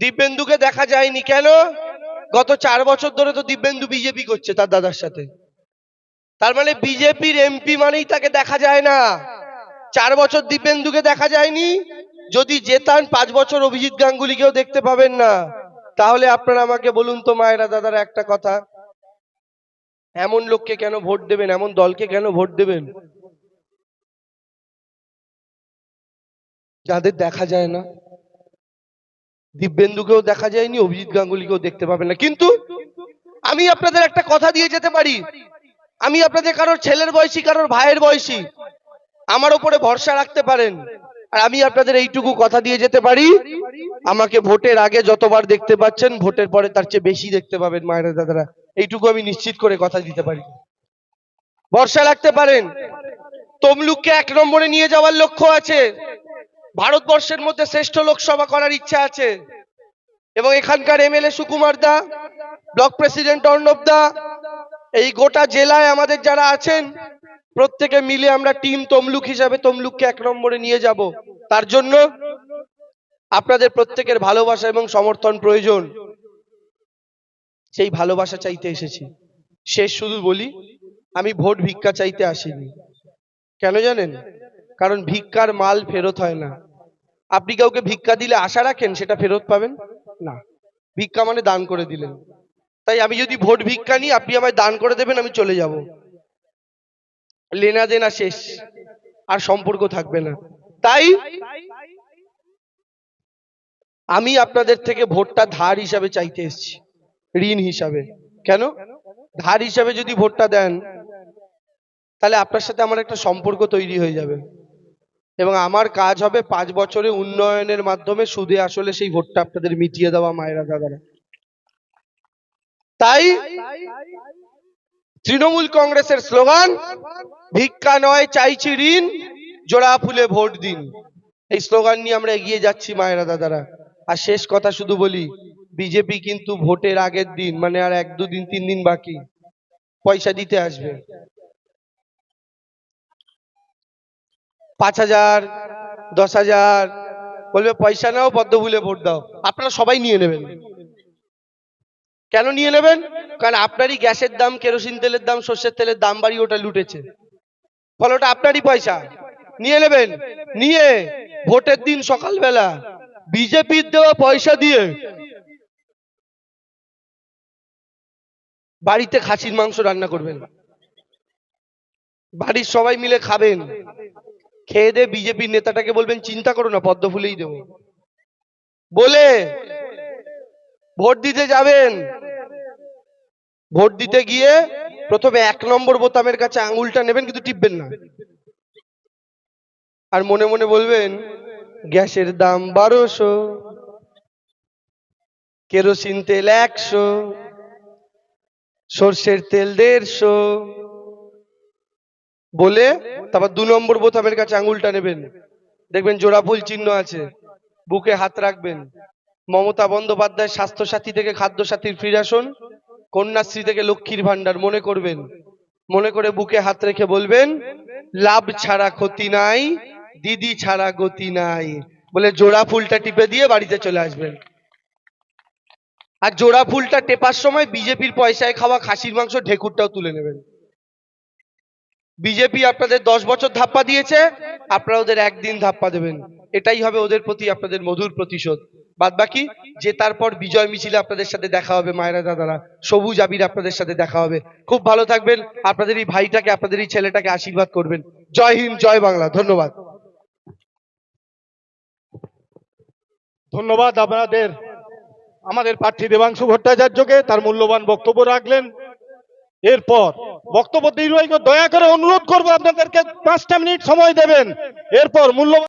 দিব্যেন্দুকে দেখা যায়নি কেন? গত চার বছর ধরে তো দিব্যেন্দু বিজেপি করছে তার দাদার সাথে। তার মানে বিজেপির এমপি মানেই তাকে দেখা যায় না। চার বছর দিব্যেন্দুকে দেখা যায়নি? যদি জেতান পাঁচ বছর অভিজিৎ গাঙ্গুলিকেও দেখতে পাবেন না। তাহলে আপনারা আমাকে বলুন তো মায়েরা দাদারা একটা কথা। এমন লোককে কেন ভোট দেবেন? এমন দলকে কেন ভোট দেবেন? যাদের দেখা যায় না। দিব্যেন্দুকেও দেখা যায়নি, অভিজিৎ গাঙ্গুলিকেও দেখতে পাবেন না। কিন্তু আমি আপনাদের একটা কথা দিয়ে যেতে পারি। আমি আপনাদের কারোর ছেলের বয়সী, কারোর ভাইয়ের বয়সী আমার ওপরে ভরসা রাখতে পারেন। আর আমি আপনাদের এইটুকু কথা দিয়ে যেতে পারি। আমাকে ভোটের আগে যতবার দেখতে পাচ্ছেন, ভোটের পরে তার চেয়ে বেশি দেখতে পাবেন মায়েরা দাদারা। এইটুকু আমি নিশ্চিত করে কথা দিতে পারি। ভরসা রাখতে পারেন। তমলুককে এক নম্বরে নিয়ে যাওয়ার লক্ষ্য আছে। ভারতবর্ষের মধ্যে শ্রেষ্ঠ লোকসভা করার ইচ্ছা আছে। এবং এখানকার MLA Sukumar da, block president Arnab da, এই গোটা জেলায় আমাদের যারা আছেন, প্রত্যেকে মিলে আমরা টিম তমলুক হিসাবে তমলুককে এক নম্বরে নিয়ে যাব। তার জন্য আপনাদের প্রত্যেকের ভালোবাসা এবং সমর্থন প্রয়োজন। সেই ভালোবাসা চাইতে এসেছি। শেষ শুধু বলি, আমি ভোট ভিক্ষা চাইতে আসিনি। কেন জানেন? কারণ ভিক্ষার মাল ফেরত হয় না। আপনি কাউকে ভিক্ষা দিলে আশা রাখেন সেটা ফেরত পাবেন? না। ভিক্ষা মানে দান করে দিলেন। তাই আমি যদি ভোট ভিক্ষা নিই, আপনি আমায় দান করে দেবেন, আমি চলে যাব। লেনা দেনা শেষ। আর সম্পর্ক থাকবে না। তাই আমি আপনাদের থেকে ভোটটা ধার হিসাবে চাইতে এসেছি। ঋণ হিসাবে। কেন? ধার হিসাবে যদি ভোটটা দেন, তাহলে আপনার সাথে আমার একটা সম্পর্ক তৈরি হয়ে যাবে। এবং আমার কাজ হবে পাঁচ বছরে উন্নয়নের মাধ্যমে সুদে আসলে সেই ভোটটা আপনাদের মিটিয়ে দেওয়া মায়েরা দাদারা। তাই তৃণমূল কংগ্রেসের স্লোগান, ভিক্ষা নয়, চাইছি ঋণ, জোড়া ফুলে ভোট দিন। এই স্লোগান নিয়ে আমরা এগিয়ে যাচ্ছি মায়েরা দাদারা। আর শেষ কথা শুধু বলি, বিজেপি কিন্তু ভোটের আগের দিন মানে আর এক দুদিন, তিন দিন বাকি, পয়সা দিতে আসবে। পাঁচ হাজার, দশ হাজার, বলবে পয়সা নাও, পদ্মফুলে ভোট দাও। আপনারা সবাই নিয়ে নেবেন। কেন নিয়ে নেবেন? কারণ আপনারই গ্যাসের দাম, কেরোসিন তেলের দাম, সর্ষের তেলের দাম বাড়িয়ে ওটা লুটেছে। ফলে ওটা আপনারই পয়সা। নিয়ে নেবেন। নিয়ে ভোটের দিন সকালবেলা বিজেপির দেওয়া পয়সা দিয়ে বাড়িতে খাসির মাংস রান্না করবেন। বাড়ির সবাই মিলে খাবেন। খেয়ে দিয়ে বিজেপির নেতাটাকে বলবেন, চিন্তা করো না, পদ্ম ফুলেই দেবো। বলে ভোট দিতে যাবেন। ভোট দিতে গিয়ে প্রথমে এক নম্বর বোতামের কাছে আঙুলটা নেবেন, কিন্তু টিপবেন না। আর মনে মনে বলবেন, গ্যাসের দাম বারোশো, কেরোসিন তেল একশো, সর্ষের তেল দেড়শো বলে তারপর দু নম্বর বোতামের কাছে আঙুলটা নেবেন। দেখবেন জোড়া ফুল চিহ্ন আছে। বুকে হাত রাখবেন। মমতা বন্দ্যোপাধ্যায় স্বাস্থ্য সাথী থেকে খাদ্য সাথীর ফিরাসন কন্যাশ্রী থেকে লক্ষ্মীর ভান্ডার মনে করবেন। মনে করে বুকে হাত রেখে বলবেন, লাভ ছাড়া ক্ষতি নাই, দিদি ছাড়া গতি নাই। বলে জোড়া ফুলটা টিপে দিয়ে বাড়িতে চলে আসবেন। আর জোড়া ফুলটা টেপার সময় বিজেপির পয়সায় খাওয়া খাসির মাংস ঢেকুরটাও তুলে নেবেন। বিজেপি আপনাদের দশ বছর ধাপ্পা দিয়েছে, আপনারা ওদের একদিন ধাপ্পা দেবেন। এটাই হবে ওদের প্রতি আপনাদের মধুর প্রতিশোধ। বাদ বাকি, যে তারপর বিজয় মিছিলে আপনাদের সাথে দেখা হবে, মায়েরা দাদারা, সবুজ আবির আপনাদের সাথে দেখা হবে। খুব ভালো থাকবেন, আপনাদের এই ভাইটাকে, আপনাদের এই ছেলেটাকে আশীর্বাদ করবেন। জয় হিন্দ, জয় বাংলা, ধন্যবাদ। ধন্যবাদ আপনাদের। আমাদের প্রার্থী দেবাংশু ভট্টাচার্যকে তার মূল্যবান বক্তব্য রাখলেন। এরপর বক্তব্য দীর্ঘ দয়া করে অনুরোধ করব আপনাদেরকে পাঁচটা মিনিট সময় দেবেন। এরপর মূল্যবান